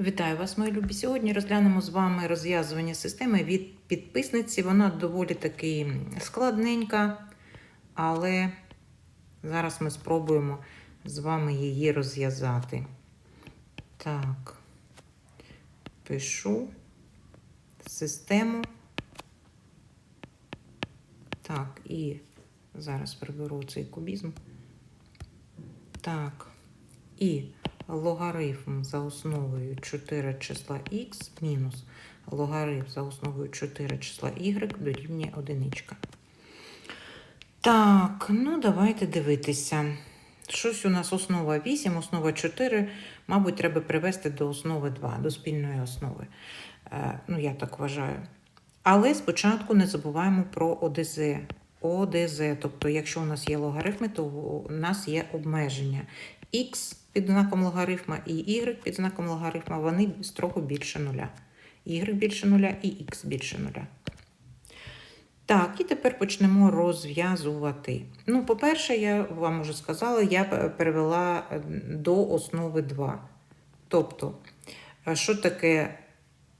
Вітаю вас, мої любі. Сьогодні розглянемо з вами розв'язування системи від підписниці. Вона доволі таки складненька, але зараз ми спробуємо з вами її розв'язати. Так, пишу систему. Так, і зараз приберу цей кубізм. Так, і логарифм за основою 4 числа х мінус логарифм за основою 4 числа y дорівнює одиничка. Так, ну давайте дивитися. Щось у нас основа 8, основа 4, мабуть, треба привести до основи 2, до спільної основи. Е, ну, я так вважаю. Але спочатку не забуваємо про ОДЗ. ОДЗ, тобто, якщо у нас є логарифми, то у нас є обмеження. Х під знаком логарифма і y під знаком логарифма, вони строго більше нуля. Y більше нуля і х більше нуля. Так, і тепер почнемо розв'язувати. Ну, по-перше, я вам уже сказала, я перевела до основи 2. Тобто, що таке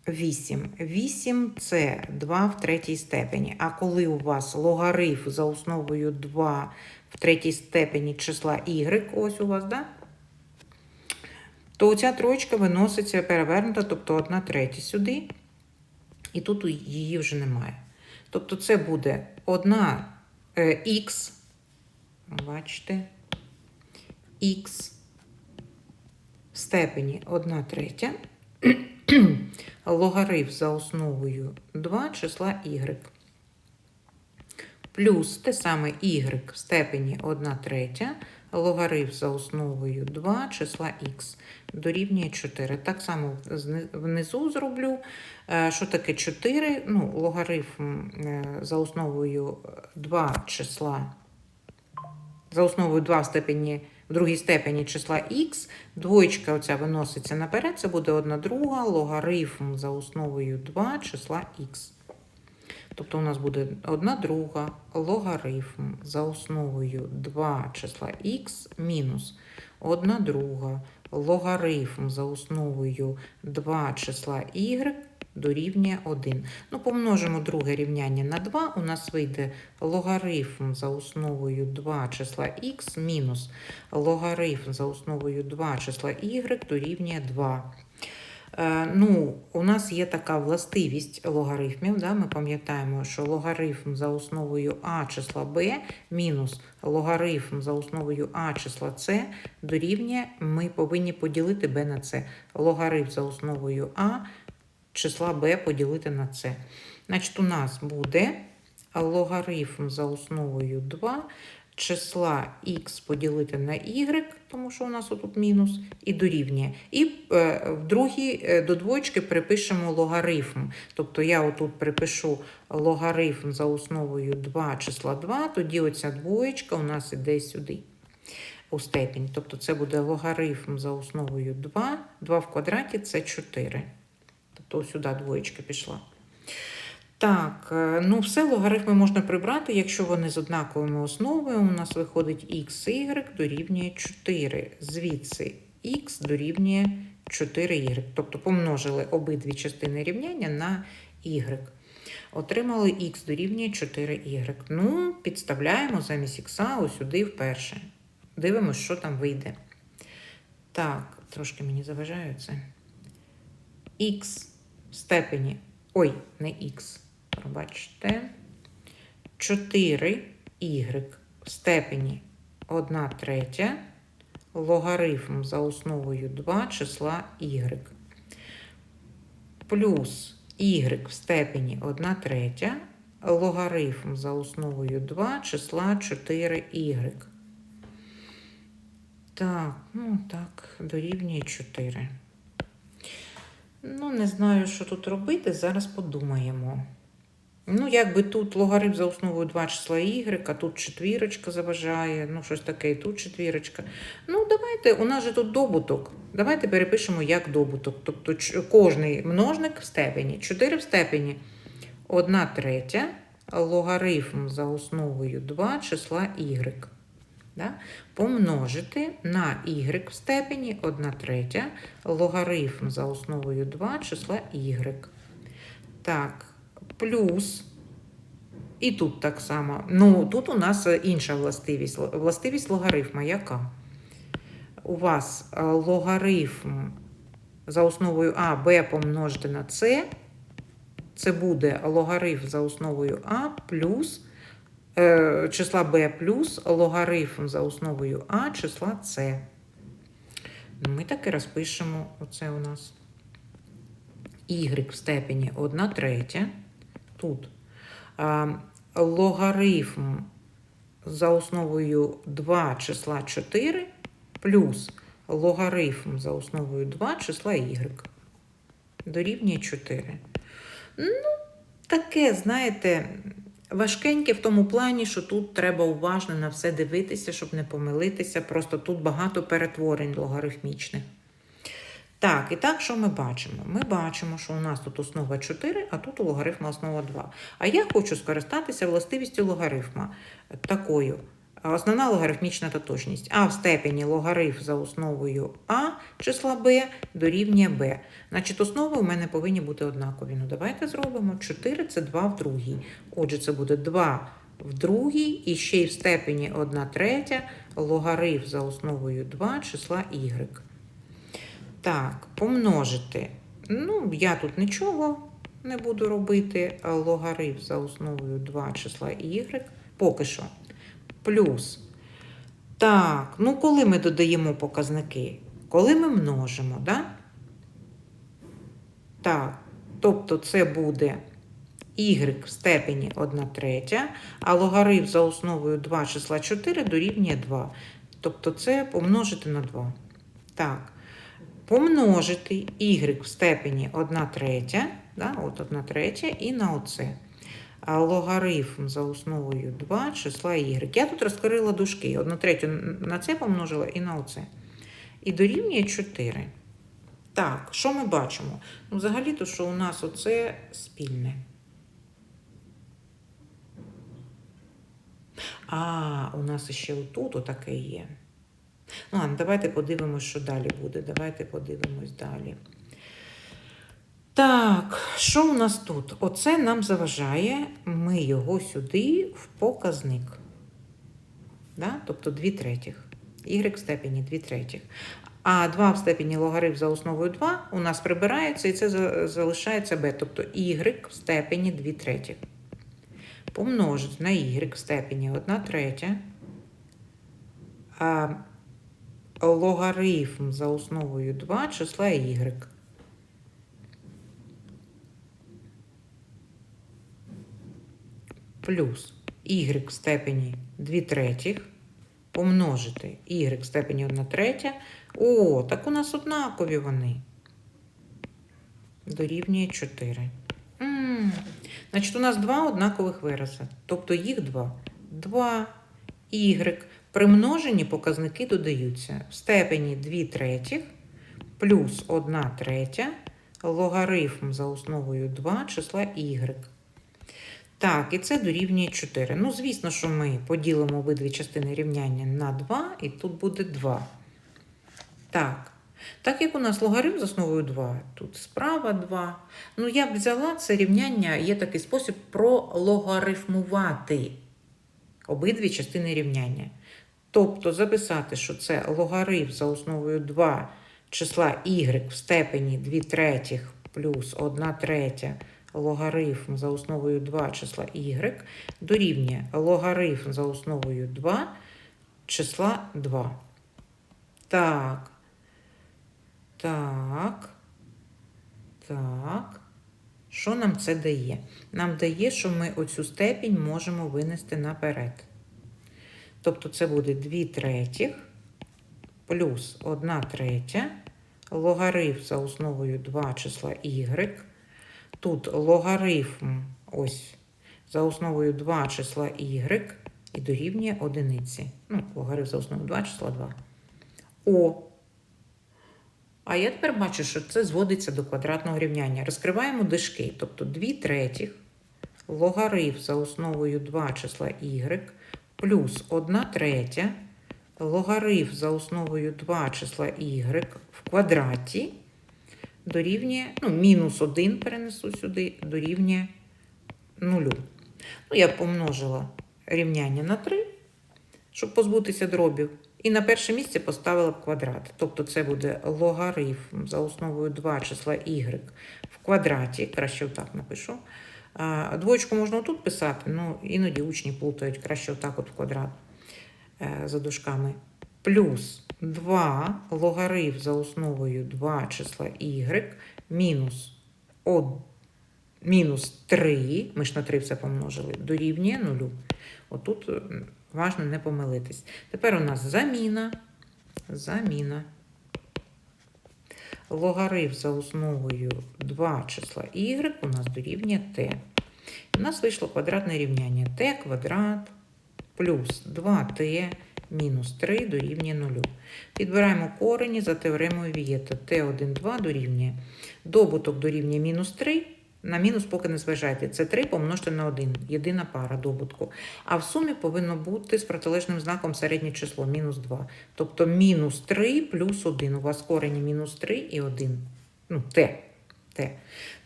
8? 8 це 2 в третій степені. А коли у вас логарифм за основою 2 в третій степені числа y, ось у вас, да? то ця троєчка виноситься перевернута, тобто 1 третя сюди, і тут її вже немає. Тобто це буде 1 е, х, бачите, х в степені 1 третя, логарифм за основою 2 числа y. Плюс те саме y в степені 1 третя, логарифм за основою 2 числа х дорівнює 4. Так само внизу зроблю. Що таке 4? Ну, Логарифм за основою 2 числа, за основою 2 в степені, в другій степені числа х, двоєчка оця виноситься наперед, це буде 1 друга, логарифм за основою 2 числа х. Тобто у нас буде 1 друга логарифм за основою 2 числа х мінус 1 друга логарифм за основою 2 числа y дорівнює 1. Ну, помножимо друге рівняння на 2, у нас вийде логарифм за основою 2 числа х мінус логарифм за основою 2 числа y дорівнює 2. Ну, У нас є така властивість логарифмів. Да? Ми пам'ятаємо, що логарифм за основою а числа b мінус логарифм за основою а числа c дорівнює, ми повинні поділити b на c. Логарифм за основою а числа b поділити на c. Значить, у нас буде логарифм за основою 2 числа х поділити на y, тому що у нас отут мінус, і дорівнює. І е, в другій е, до двоєчки припишемо логарифм. Тобто я отут припишу логарифм за основою 2 числа 2, тоді оця двоєчка у нас іде сюди. У степінь. Тобто це буде логарифм за основою 2, 2 в квадраті це 4. Тобто сюди двоєчка пішла. Так, е, ну все логарифми можна прибрати, якщо вони з однаковими основами. У нас виходить y дорівнює 4. Звідси х дорівнює 4y. Тобто помножили обидві частини рівняння на y. Отримали х дорівнює 4y. Ну, підставляємо замість х сюди вперше. Дивимося, що там вийде. Так, трошки мені заважає це. х в степені. Ой, не х пробачте, 4y в степені 1 третя логарифм за основою 2 числа y. Плюс y в степені 1 третя логарифм за основою 2 числа 4y. Так, ну так, дорівнює 4. Ну, не знаю, що тут робити. Зараз подумаємо. Ну, якби тут логарифм за основою 2 числа y, тут четвірочка заважає, ну, щось таке, і тут четвірочка. Ну, давайте, у нас же тут добуток. Давайте перепишемо як добуток. Тобто кожний множник в степені. 4 в степені 1 третя логарифм за основою 2 числа y. да, помножити на y в степені 1 третя логарифм за основою 2 числа y. Так, плюс. І тут так само. Ну, тут у нас е, інша властивість. Властивість логарифма яка? У вас е, логарифм за основою А, Б помножити на С. Це буде логарифм за основою А плюс е, числа b плюс логарифм за основою А числа С. Ну, Ми так і розпишемо оце у нас. Y в степені 1 третя. Тут логарифм за основою 2 числа 4 плюс логарифм за основою 2 числа y дорівнює 4. Ну, таке, знаєте, важкеньке в тому плані, що тут треба уважно на все дивитися, щоб не помилитися. Просто тут багато перетворень логарифмічних. Так, і так, що ми бачимо? Ми бачимо, що у нас тут основа 4, а тут у логарифма основа 2. А я хочу скористатися властивістю логарифма такою. Основна логарифмічна тотожність. А в степені логарифм за основою А числа b дорівнює b. Значить, основи у мене повинні бути однакові. Ну, давайте зробимо. 4 це 2 в другій. Отже, це буде 2 в другій і ще й в степені 1 третя логарифм за основою 2 числа y. Так, помножити. Ну, я тут нічого не буду робити. Логарифм за основою 2 числа y. Поки що. Плюс. Так, ну коли ми додаємо показники? Коли ми множимо, да? Так, тобто це буде y в степені 1 третя, а логарифм за основою 2 числа 4 дорівнює 2. Тобто це помножити на 2. Так, помножити y в степені 1 третя, да, от 1 третя і на оце. Логарифм за основою 2 числа y. Я тут розкрила дужки. Одну третю на це помножила і на оце. І дорівнює 4. Так, що ми бачимо? Ну, взагалі-то, що у нас оце спільне. А, у нас ще отут отаке є. Ну, ладно, давайте подивимось, що далі буде. Давайте подивимось далі. Так, що у нас тут? Оце нам заважає, ми його сюди в показник. Да? Тобто 2 третіх. Y в степені 2 третіх. А 2 в степені логарифм за основою 2 у нас прибирається і це залишається b. Тобто y в степені 2 третіх. Помножити на y в степені 1 третя. Логарифм за основою 2 числа y. плюс y в степені 2 третіх помножити y в степені 1 третя. О, так у нас однакові вони. Дорівнює 4. м Значить, у нас два однакових вирази. Тобто їх два. 2 y. При множенні показники додаються в степені 2 третіх плюс 1 третя логарифм за основою 2 числа y. Так, і це дорівнює 4. Ну, звісно, що ми поділимо обидві частини рівняння на 2, і тут буде 2. Так. Так як у нас логарифм з основою 2, тут справа 2. Ну, я б взяла це рівняння, є такий спосіб прологарифмувати обидві частини рівняння. Тобто записати, що це логарифм за основою 2 числа y в степені 2 третіх плюс 1 третя логарифм за основою 2 числа y дорівнює логарифм за основою 2 числа 2. Так. Так. Так. Що нам це дає? Нам дає, що ми оцю степінь можемо винести наперед. Тобто це буде 2 третіх плюс 1 третя логарифм за основою 2 числа y. Тут логарифм ось за основою 2 числа y і дорівнює одиниці. Ну, логарифм за основою 2 числа 2. О. А я тепер бачу, що це зводиться до квадратного рівняння. Розкриваємо дужки, тобто 2 третіх логарифм за основою 2 числа y плюс 1 третя логарифм за основою 2 числа y в квадраті дорівнює, ну, мінус 1 перенесу сюди, дорівнює 0. Ну, я помножила рівняння на 3, щоб позбутися дробів. І на перше місце поставила квадрат. Тобто це буде логарифм за основою 2 числа y в квадраті. Краще отак напишу. Двоєчку можна отут писати, ну іноді учні плутають краще отак от в квадрат е, за дужками. Плюс 2 логарифм за основою 2 числа y мінус, од, мінус 3, ми ж на 3 все помножили, дорівнює 0. Отут важно не помилитись. Тепер у нас заміна. Заміна. Логарифм за основою 2 числа y у нас дорівнює t. У нас вийшло квадратне рівняння t квадрат плюс 2t мінус 3 дорівнює 0. Підбираємо корені за теоремою Вієта. t1, 2 дорівнює. Добуток дорівнює мінус 3. На мінус поки не зважайте. Це 3 помножити на 1. Єдина пара добутку. А в сумі повинно бути з протилежним знаком середнє число мінус 2. Тобто мінус 3 плюс 1. У вас корені мінус 3 і 1. Ну, Т. Т.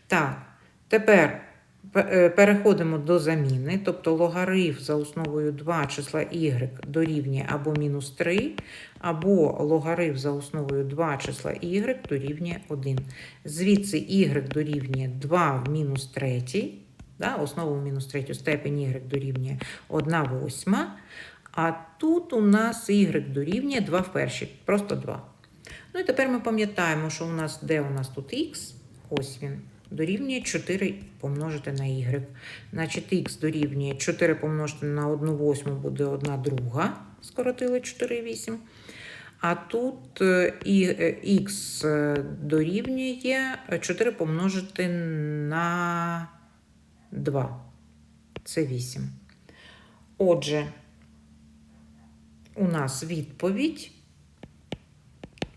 Так, тепер пе- переходимо до заміни. Тобто логарифм за основою 2 числа y дорівнює або мінус 3, або логарифм за основою 2 числа y дорівнює 1. Звідси y дорівнює 2 в мінус 3, да, основу в мінус 3 степень y дорівнює 1 восьма, а тут у нас y дорівнює 2 в першій, просто 2. Ну і тепер ми пам'ятаємо, що у нас де у нас тут x, ось він, дорівнює 4 помножити на y. Значить, x дорівнює 4 помножити на 1 восьму буде 1 друга, скоротили 4 8. А тут е, і е, х е, дорівнює 4 помножити на 2. Це 8. Отже, у нас відповідь.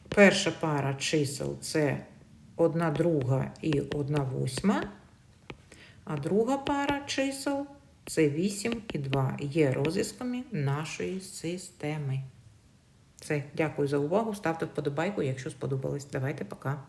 Перша пара чисел це 1 друга і 1 восьма. А друга пара чисел це 8 і 2. Є розв'язками нашої системи. Все, дякую за увагу. Ставте вподобайку, якщо сподобалось. Давайте пока.